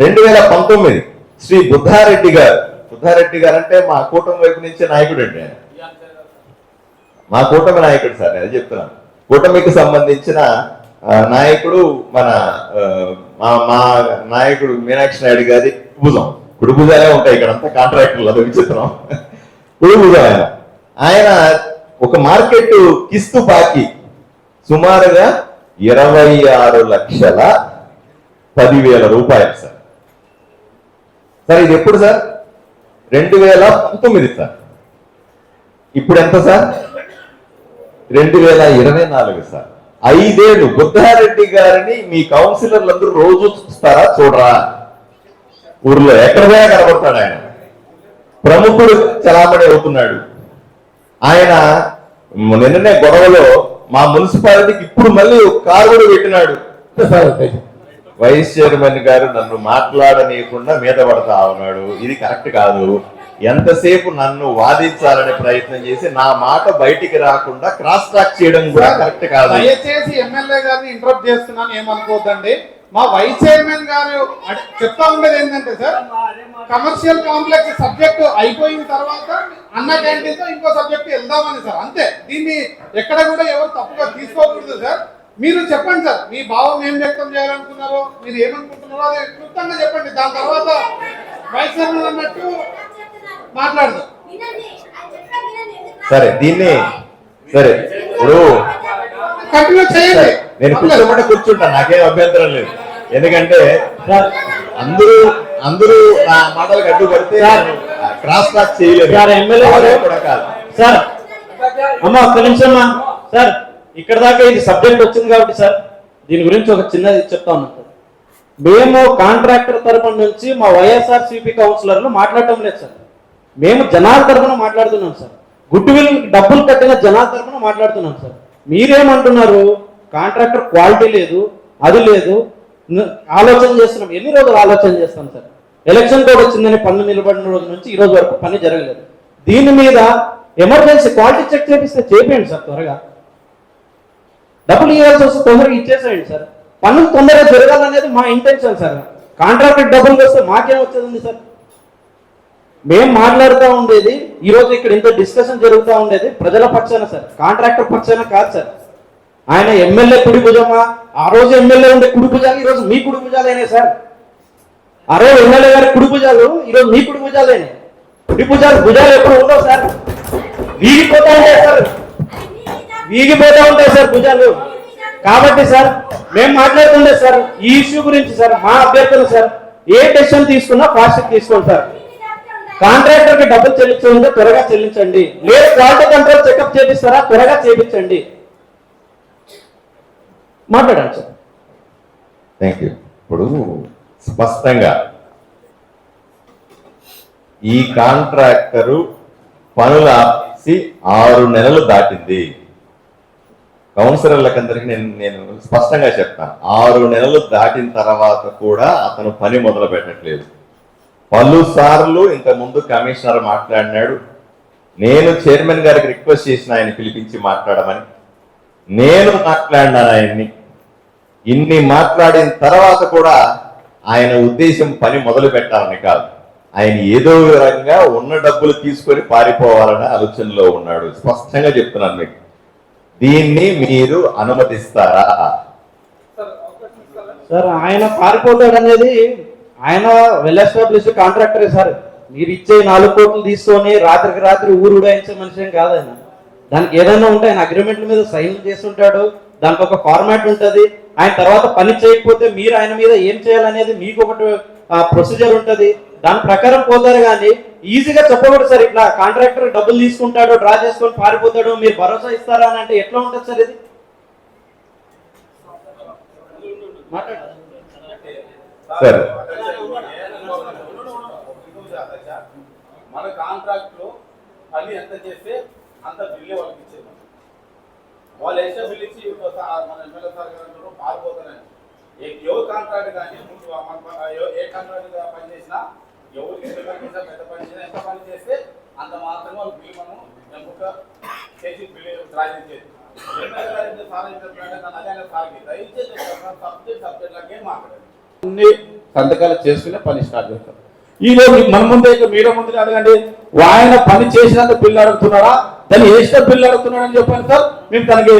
రెండు వేల పంతొమ్మిది శ్రీ బుద్ధారెడ్డి గారు. బుద్ధారెడ్డి గారు అంటే మా కూటమి వైపు నుంచి నాయకుడు అండి ఆయన. మా కూటమి నాయకుడు సార్ నేను అది చెప్తున్నాను. కూటమికి సంబంధించిన నాయకుడు మన మా మా నాయకుడు మీనాక్షి నాయుడు గారి భుజం కుడి భుజాలే ఉంటాయి ఇక్కడ అంతా కాంట్రాక్టర్లు అది విచిత్రం. కుడి భుజం ఆయన. ఆయన ఒక మార్కెట్ కిస్తు బాకీ సుమారుగా ఇరవై ఆరు లక్షల పదివేల రూపాయలు సార్. సార్ ఇది ఎప్పుడు సార్? రెండు వేల పంతొమ్మిది సార్. ఇప్పుడు ఎంత సార్? రెండు వేల ఇరవై నాలుగు సార్. ఐదేళ్ళు బుద్ధారెడ్డి గారిని మీ కౌన్సిలర్లందరూ రోజు చూస్తారా చూడరా? ఊర్లో ఎక్కడ పోయా కనబడతాడు ఆయన. ప్రముఖుడు చలామణి అవుతున్నాడు. ఆయన నిన్ననే గొడవలో మా మున్సిపాలిటీకి ఇప్పుడు మళ్ళీ ఒక కారు కూడా పెట్టినాడు. వైస్ చైర్మన్ గారు నన్ను మాట్లాడనీయకుండా మీద పడతా ఉన్నాడు. ఇది కరెక్ట్ కాదు. ఎంతసేపు నన్ను వాదించాలనే ప్రయత్నం చేసి నా మాట బయటికి రాకుండా క్రాస్ టాక్ చేయడం కూడా కరెక్ట్ కాదు. దయచేసి ఎమ్మెల్యే గారిని ఇంటరప్ట్ చేస్తున్నాను ఏమనుకోవద్దండి. మా వైస్ చైర్మన్ గారు చెప్తా ఉండేది ఏంటంటే సార్ కమర్షియల్ కాంప్లెక్స్ సబ్జెక్ట్ అయిపోయిన తర్వాత అన్న క్యాంటీన్తో ఇంకో సబ్జెక్ట్ వెళ్దామని సార్ అంతే. దీన్ని ఎక్కడ కూడా ఎవరు తప్పుగా తీసుకోకూడదు సార్. మీరు చెప్పండి సార్ మీ భావం ఏం వ్యక్తం చేయాలనుకున్నారో మీరు ఏమనుకుంటున్నారో అది క్లుప్తంగా చెప్పండి. దాని తర్వాత వైస్ చైర్మన్ అన్నట్టు మాట్లాడదాం. సరే దీన్ని సరే ఇప్పుడు కంటిన్యూ చేయండి. నేను కూర్చోమంటే కూర్చుంటాను నాకేం అభ్యంతరం లేదు. ఎందుకంటే అందరూ అందరూ నా మాటలకు అడ్డుపడితే క్రాస్ టాక్ చేయలేదు సార్, ఎమ్మెల్యే కూడా కాదు. సార్. అమ్మా ఒక్క నిమిషం అమ్మా. సార్. ఇక్కడ దాకా ఇది సబ్జెక్ట్ వచ్చింది కాబట్టి సార్ దీని గురించి ఒక చిన్నది చెప్తాను. సార్ మేము కాంట్రాక్టర్ తరపున నుంచి మా వైఎస్ఆర్ సిపి కౌన్సిలర్లు మాట్లాడటం లేదు సార్. మేము జనాల తరపున మాట్లాడుతున్నాం సార్. గుడ్ విల్ డబ్బులు కట్టిన జనాల తరపున మాట్లాడుతున్నాం సార్. మీరేమంటున్నారు? కాంట్రాక్టర్ క్వాలిటీ లేదు అది లేదు. ఆలోచన చేస్తున్నాం. ఎన్ని రోజులు ఆలోచన చేస్తాం సార్? ఎలక్షన్ కోడ్ వచ్చిందని పన్ను నిలబడిన రోజు నుంచి ఈ రోజు వరకు పని జరగలేదు. దీని మీద ఎమర్జెన్సీ క్వాలిటీ చెక్ చేపిస్తే చేపేయండి సార్ త్వరగా. డబ్బులు ఇవ్వాల్సి వస్తే తొందరగా ఇచ్చేసేయండి సార్. పనులు తొందరగా జరగాలనేది మా ఇంటెన్షన్ సార్. కాంట్రాక్ట్ డబ్బులు వస్తే మాకేం వచ్చేదండి సార్. మేము మాట్లాడుతూ ఉండేది ఈరోజు ఇక్కడ ఇంత డిస్కషన్ జరుగుతూ ఉండేది ప్రజల పక్షాన సార్. కాంట్రాక్టర్ పక్షాన కాదు సార్. ఆయన ఎమ్మెల్యే కుడి భుజమా? ఆ రోజు ఎమ్మెల్యే ఉండే కుడి భుజాలు ఈరోజు మీ కుడి భుజాలేనే సార్. ఆ రోజు ఎమ్మెల్యే గారి కుడి భుజాలు మీ కుడి భుజాలేనే. కుడి భుజాలు భుజాలు ఎప్పుడు ఉండవు సార్. వీడిపోతా ఉంటాయి సార్. వీగిపోతూ ఉంటాయి సార్ భుజాలు. కాబట్టి సార్ మేము మాట్లాడుతుండే సార్ ఈ ఇష్యూ గురించి సార్ మా అభ్యర్థులు సార్ ఏ డెసిషన్ తీసుకున్నా ఫాస్ట్ తీసుకోండి సార్ కాంట్రాక్టర్కి డబ్బులు చెల్లించండి త్వరగా చెల్లించండి. లేదు క్వాలిటీ కంట్రోల్ చెకప్ చేపిస్తారా త్వరగా చేపించండి. మాట్లాడండి సార్. థ్యాంక్ యూ ఇప్పుడు స్పష్టంగా ఈ కాంట్రాక్టరు పనులు ఆపేసి ఆరు నెలలు దాటింది. కౌన్సిలర్లకందరికీ నేను నేను స్పష్టంగా చెప్తాను. ఆరు నెలలు దాటిన తర్వాత కూడా అతను పని మొదలు పెట్టట్లేదు పలుసార్లు ఇంత ముందు కమిషనర్ మాట్లాడినాడు. నేను చైర్మన్ గారికి రిక్వెస్ట్ చేసిన ఆయన పిలిపించి మాట్లాడమని. నేను మాట్లాడినాను ఆయన్ని. ఇన్ని మాట్లాడిన తర్వాత కూడా ఆయన ఉద్దేశం పని మొదలు పెట్టాలని కాదు. ఆయన ఏదో విధంగా ఉన్న డబ్బులు తీసుకొని పారిపోవాలనే ఆలోచనలో ఉన్నాడు. స్పష్టంగా చెప్తున్నాను మీకు. దీన్ని మీరు అనుమతిస్తారా? సార్ ఆయన పారిపోతాడు అనేది? ఆయన వెల్ ఎస్టాబ్లిష్ కాంట్రాక్టరే సార్. మీరు ఇచ్చే నాలుగు కోట్లు తీసుకొని రాత్రికి రాత్రి ఊరు ఉడాయించే మనిషి ఏం కాదు ఆయన. దానికి ఏదైనా ఉంటే ఆయన అగ్రిమెంట్ల మీద సైన్ చేస్తుంటాడు. దానికి ఒక ఫార్మాట్ ఉంటుంది. ఆయన తర్వాత పని చేయకపోతే మీరు ఆయన మీద ఏం చేయాలనేది మీకు ఒకటి ప్రొసీజర్ ఉంటుంది. దాని ప్రకారం పోతారు కానీ ఈజీగా చెప్పకూడదు సార్. ఇట్లా కాంట్రాక్టర్ డబ్బులు తీసుకుంటాడు డ్రా చేసుకొని పారిపోతాడు మీరు భరోసా ఇస్తారా అని అంటే ఎట్లా ఉంటుంది సార్ ఇది? సరే. మన కాంట్రాక్ట్లో పని ఎంత చేస్తే అంత బిల్లు వాళ్ళకి ఇచ్చేది. వాళ్ళు వేసే బిల్లు ఇచ్చి మన ఎమ్మెల్యే సార్ గారు అంటారు, పారిపోతానని. ఏ- ఎవరు కాంట్రాక్ట్ కానీ ముందు ఏ కాంట్రాక్ట్ పని చేసినా ఎవరు ఎంత పని చేసినా పెద్ద పని చేసినా ఎంత పని చేస్తే అంత ఎంపిక చేసి అన్ని సంతకాలు చేసుకునే పని స్టార్ట్ చేస్తారు ఈ మన ముందే ఇక మీరే ముందు అడగండి ఆయన పని చేసినంత బిల్లు అడుగుతున్నారా దాన్ని వేసిన బిల్లు అడుగుతున్నాడు అని చెప్పాను సార్ మేము తనకి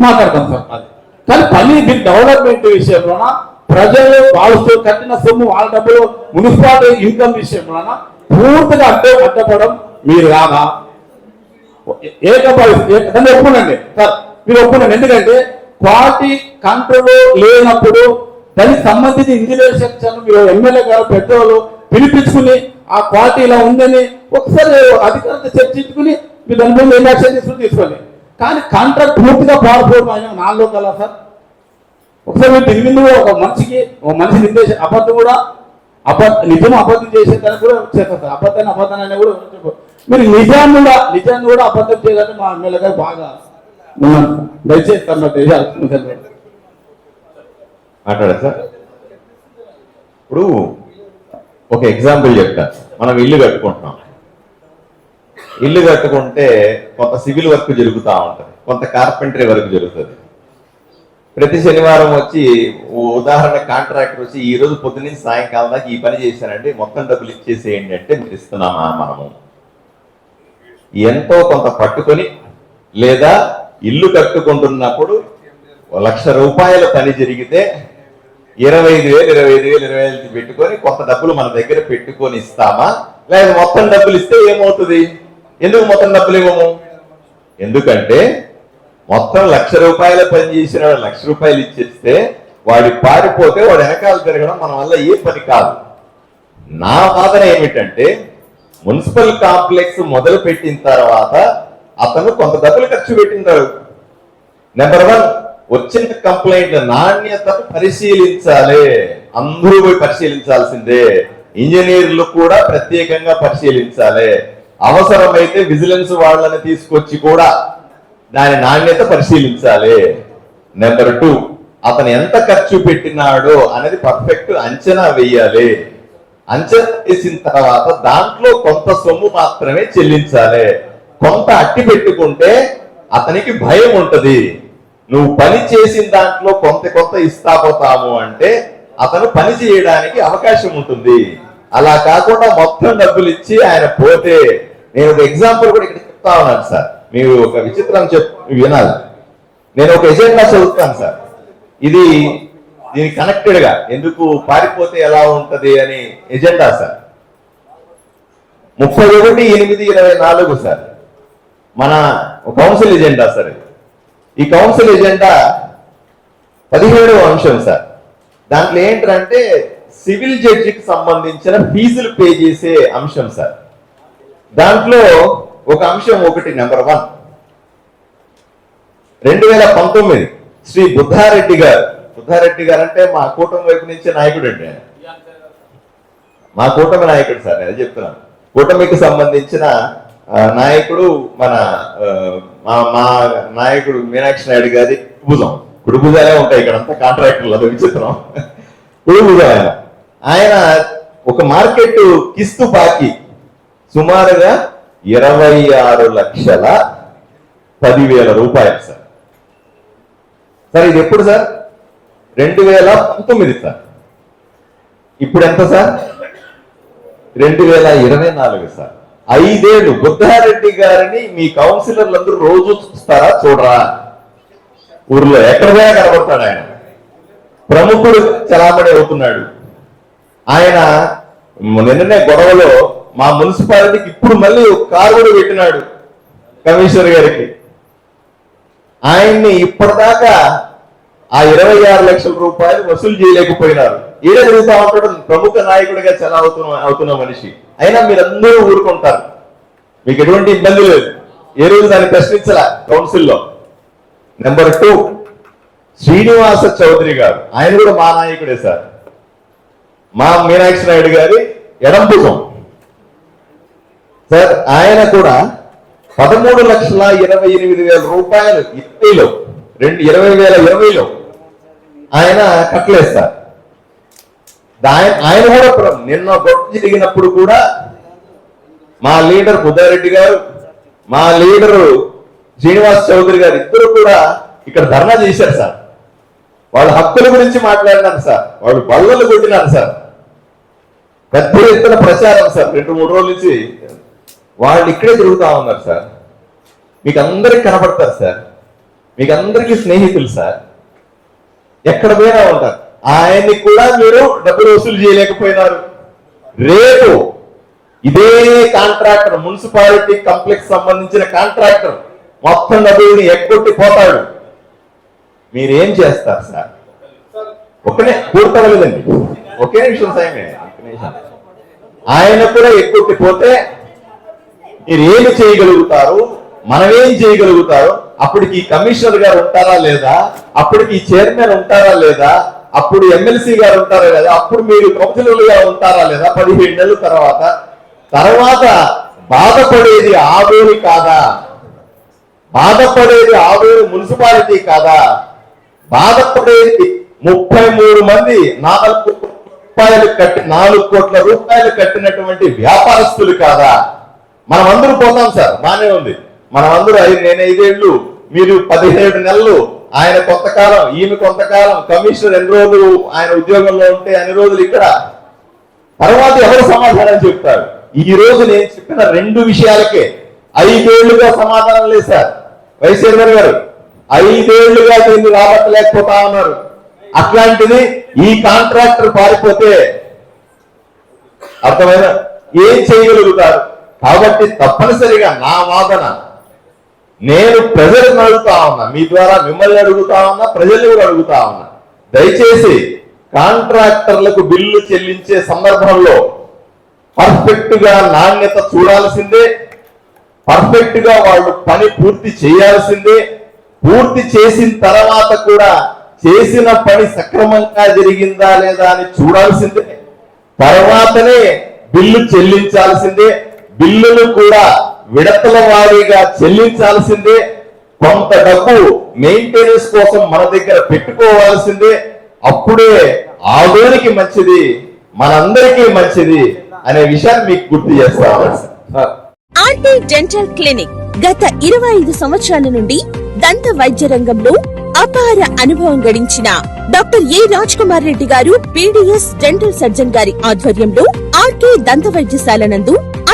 మాట్లాడతాం సార్. అది. కానీ పని మీరు డెవలప్మెంట్ విషయంలోన ప్రజలు వాళ్ళతో కట్టిన సొమ్ము వాళ్ళ డబ్బులు మున్సిపాలిటీ ఇన్కమ్ విషయంలోన పూర్తిగా అడ్డ అడ్డపడడం మీరు కాదా? ఏకపరి దాన్ని ఒప్పుకోనండి. సార్ మీరు ఒప్పుకోనండి. ఎందుకంటే పార్టీ కంట్రోల్ లేనప్పుడు దానికి సంబంధించి ఇంజనీర్ సెక్షన్ మీరు ఎమ్మెల్యే గారు పెద్దవాళ్ళు పిలిపించుకుని ఆ క్వాలిటీ ఇలా ఉందని ఒకసారి అధికారులతో చర్చించుకుని మీరు దాని మీద ఏం యాక్షన్ తీసుకుని తీసుకోండి. కానీ కాంట్రాక్ట్ పూర్తిగా పాల్పోవడం ఆయన నాలుగు కదా సార్? ఒకసారి మీద ఒక మనిషికి ఒక మనిషి నిర్దేశ అబద్ధం కూడా అబద్ధ నిజం అబద్ధం చేసే దాన్ని కూడా చేస్తారు. అబద్ధాన్ని అబద్ధాన్ని కూడా. మీరు నిజాన్ని కూడా నిజాన్ని కూడా అబద్ధం చేయాలని మా ఎమ్మెల్యే గారు బాగా. ఉన్నాను దయచేసి మాట్లాడా సార్? ఇప్పుడు ఒక ఎగ్జాంపుల్ చెప్తాను మనం ఇల్లు కట్టుకుంటున్నాం. ఇల్లు కట్టుకుంటే కొంత సివిల్ వర్క్ జరుగుతూ ఉంటుంది. కొంత కార్పెంటరీ వర్క్ జరుగుతుంది. ప్రతి శనివారం వచ్చి ఉదాహరణ కాంట్రాక్టర్ వచ్చి ఈ రోజు పొద్దున్నే సాయంకాలం దాకా ఈ పని చేశానండి మొత్తం డబ్బులు ఇచ్చేసేయండి అంటే మీరు ఇస్తున్నామా మనము? ఎంతో కొంత పట్టుకొని లేదా ఇల్లు కట్టుకుంటున్నప్పుడు లక్ష రూపాయల పని జరిగితే ఇరవై ఐదు వేలు ఇరవై ఐదు వేలు ఇరవై ఐదు పెట్టుకొని కొంత డబ్బులు మన దగ్గర పెట్టుకొని ఇస్తామా? లేదా మొత్తం డబ్బులు ఇస్తే ఏమవుతుంది? ఎందుకు మొత్తం డబ్బులు ఇవ్వము? ఎందుకంటే మొత్తం లక్ష రూపాయల పని చేసిన వాడు లక్ష రూపాయలు ఇచ్చేస్తే వాడి పారిపోతే వాడు వెనకాల తిరగడం మన వల్ల ఏ పని కాదు. నా వాదన ఏమిటంటే మున్సిపల్ కాంప్లెక్స్ మొదలు పెట్టిన తర్వాత అతను కొంత డబ్బులు ఖర్చు పెట్టింటాడు నెంబర్ వన్ వచ్చిన కంప్లైంట్ నాణ్యతను పరిశీలించాలి. అందరూ పోయి పరిశీలించాల్సిందే. ఇంజనీర్లు కూడా ప్రత్యేకంగా పరిశీలించాలి. అవసరమైతే విజిలెన్స్ వాళ్ళని తీసుకొచ్చి కూడా దాని నాణ్యత పరిశీలించాలి. నెంబర్ టూ అతను ఎంత ఖర్చు పెట్టినాడో అనేది పర్ఫెక్ట్ అంచనా వేయాలి. అంచనా వేసిన తర్వాత దాంట్లో కొంత సొమ్ము మాత్రమే చెల్లించాలి. కొంత అట్టి పెట్టుకుంటే అతనికి భయం ఉంటది. నువ్వు పని చేసిన దాంట్లో కొంత కొంత ఇస్తా పోతాము అంటే అతను పని చేయడానికి అవకాశం ఉంటుంది. అలా కాకుండా మొత్తం డబ్బులు ఇచ్చి ఆయన పోతే నేను ఒక ఎగ్జాంపుల్ కూడా ఇక్కడ చెప్తా ఉన్నాను సార్. మీరు ఒక విచిత్రం చెప్ వినాలి. నేను ఒక ఎజెండా చదువుతాను సార్. ఇది దీని కనెక్టెడ్గా ఎందుకు పారిపోతే ఎలా ఉంటుంది అని ఎజెండా సార్. ముప్పై ఒకటి ఎనిమిది ఇరవై నాలుగు సార్. మన కౌన్సిల్ ఎజెండా సార్ ఈ కౌన్సిల్ ఎజెండా పదిహేడవ అంశం సార్. దాంట్లో ఏంటంటే సివిల్ జడ్జికి సంబంధించిన ఫీజులు పే చేసే అంశం సార్. దాంట్లో ఒక అంశం ఒకటి నెంబర్ వన్ రెండు వేల పంతొమ్మిది శ్రీ బుద్ధారెడ్డి గారు బుద్ధారెడ్డి గారు అంటే మా కూటమి వైపు నుంచి నాయకుడు అండి ఆయన. మా కూటమి నాయకుడు సార్ నేను చెప్తున్నాను. కూటమికి సంబంధించిన నాయకుడు మన మా మా నాయకుడు మీనాక్షి నాయుడు గారి భుజం కుడిభుజాలే ఉంటాయి ఇక్కడ అంతా కాంట్రాక్టర్లు అది విచిత్రం. కుడిభుజం ఆయన. ఆయన ఒక మార్కెట్ కిస్తు బాకీ సుమారుగా ఇరవై ఆరు లక్షల పదివేల రూపాయలు సార్. సార్ ఇది ఎప్పుడు సార్? రెండు వేల పంతొమ్మిది సార్. ఇప్పుడు ఎంత సార్? రెండు వేల ఇరవై నాలుగు సార్. ఐదేళ్ళు బుద్ధారెడ్డి గారిని మీ కౌన్సిలర్లు అందరూ రోజు చూస్తారా చూడరా? ఊర్లో ఎక్కడ కనబడతాడు ఆయన. ప్రముఖుడు చలామణి అవుతున్నాడు. ఆయన నిన్ననే గొడవలో మా మున్సిపాలిటీకి ఇప్పుడు మళ్ళీ ఒక కారు కూడా పెట్టినాడు కమిషనర్ గారికి. ఆయన్ని ఇప్పటిదాకా ఆ ఇరవై ఆరు లక్షల రూపాయలు వసూలు చేయలేకపోయినారు. ఈడ తిరుగుతా ఉంటాడు ప్రముఖ నాయకుడిగా చాలా అవుతున్న అవుతున్న మనిషి. అయినా మీరందరూ ఊరుకుంటారు. మీకు ఎటువంటి ఇబ్బంది లేదు. ఏ రోజు దాన్ని ప్రశ్నించాల కౌన్సిల్లో? నెంబర్ టూ శ్రీనివాస చౌదరి గారు. ఆయన కూడా మా నాయకుడే సార్. మా మీనాక్షి నాయుడు గారి ఎడంభుజం సార్ ఆయన కూడా పదమూడు లక్షల ఇరవై ఎనిమిది వేల రూపాయలు ఇరవైలో రెండు ఇరవై వేల ఇరవైలో ఆయన కట్టలేస్తారు సార్. ఆయన కూడా నిన్న గొప్ప జరిగినప్పుడు కూడా మా లీడర్ ఉదయరెడ్డి గారు మా లీడరు శ్రీనివాస్ చౌదరి గారు ఇద్దరు కూడా ఇక్కడ ధర్నా చేశారు సార్. వాళ్ళ హక్కుల గురించి మాట్లాడినారు సార్. వాళ్ళు బల్లలు కొట్టినారు సార్. పెద్ద ఎత్తున ప్రచారం సార్. రెండు మూడు రోజుల నుంచి వాళ్ళు ఇక్కడే తిరుగుతా ఉన్నారు సార్. మీకు అందరికి కనపడతారు సార్. మీకు అందరికీ స్నేహితులు సార్. ఎక్కడ పోయినా ఉంటారు. ఆయన్ని కూడా మీరు డబ్బులు వసూలు చేయలేకపోయినారు. రేపు ఇదే కాంట్రాక్టర్ మున్సిపాలిటీ కాంప్లెక్స్ సంబంధించిన కాంట్రాక్టర్ మొత్తం డబ్బుల్ని ఎక్కొట్టి పోతాడు. మీరేం చేస్తారు సార్? ఒక్కనే పూర్తవలేదండి ఒకే నిమిషం సాయమే ఆయన కూడా ఎక్కొట్టి పోతే మీరు ఏమి చేయగలుగుతారు? మనమేం చేయగలుగుతారు? అప్పటికి కమిషనర్ గారు ఉంటారా లేదా? అప్పటికి చైర్మన్ ఉంటారా లేదా? అప్పుడు ఎమ్మెల్సీ గారు ఉంటారా లేదా? అప్పుడు మీరు కౌన్సిలర్లుగా ఉంటారా లేదా? పదిహేడు నెలల తర్వాత. తర్వాత బాధపడేది ఆవేరు కాదా? బాధపడేది ఆవేరు మున్సిపాలిటీ కాదా? బాధపడేది ముప్పై మూడు మంది నాలుగు రూపాయలు కట్టి నాలుగు కోట్ల రూపాయలు కట్టినటువంటి వ్యాపారస్తులు కాదా? మనం అందరూ పోతాం సార్. బానే ఉంది. మనం అందరూ ఐదు నేను ఐదేళ్ళు మీరు పదిహేడు నెలలు ఆయన కొంతకాలం ఈమె కొంతకాలం కమిషనర్ ఎన్ని రోజులు ఆయన ఉద్యోగంలో ఉంటే అన్ని రోజులు ఇక్కడ. తర్వాత ఎవరు సమాధానం చెప్తారు? ఈ రోజు నేను చెప్పిన రెండు విషయాలకే ఐదేళ్ళుగా సమాధానం లేదు సార్. వైస్ గారు ఐదేళ్ళుగా దీన్ని రాబట్టలేకపోతా ఉన్నారు. అట్లాంటిది ఈ కాంట్రాక్టర్ పారిపోతే అర్థమైన ఏం చేయగలుగుతారు? కాబట్టి తప్పనిసరిగా నా వాదన నేను ప్రజలను అడుగుతా ఉన్నా మీ ద్వారా మిమ్మల్ని అడుగుతా ఉన్నా ప్రజలు కూడా అడుగుతా ఉన్నా. దయచేసి కాంట్రాక్టర్లకు బిల్లు చెల్లించే సందర్భంలో పర్ఫెక్ట్గా నాణ్యత చూడాల్సిందే పర్ఫెక్ట్గా వాళ్ళు పని పూర్తి చేయాల్సిందే పూర్తి చేసిన తర్వాత కూడా చేసిన పని సక్రమంగా జరిగిందా లేదా అని చూడాల్సిందే తర్వాతనే బిల్లు చెల్లించాల్సిందే బిల్లులు కూడా విడతల వారీగా చెల్లించాల్సిందే. కొంత డబ్బు మెయింటెనెన్స్ కోసం మన దగ్గర పెట్టుకోవాల్సిందే. అప్పుడే ఆదోనికి మంచిది మనందరికీ మంచిది అనే విషయాన్ని మీకు గుర్తు చేస్తా ఆర్టీ డెంటల్ క్లినిక్ గత ఇరవై ఐదు సంవత్సరాల నుండి దంత వైద్య రంగంలో అపార అనుభవం గడించిన doctor A Raj Kumar Reddy garu PDS dental surgeon గారి ఆధ్వర్యంలో ఆర్కే దంత వైద్యశాల నందు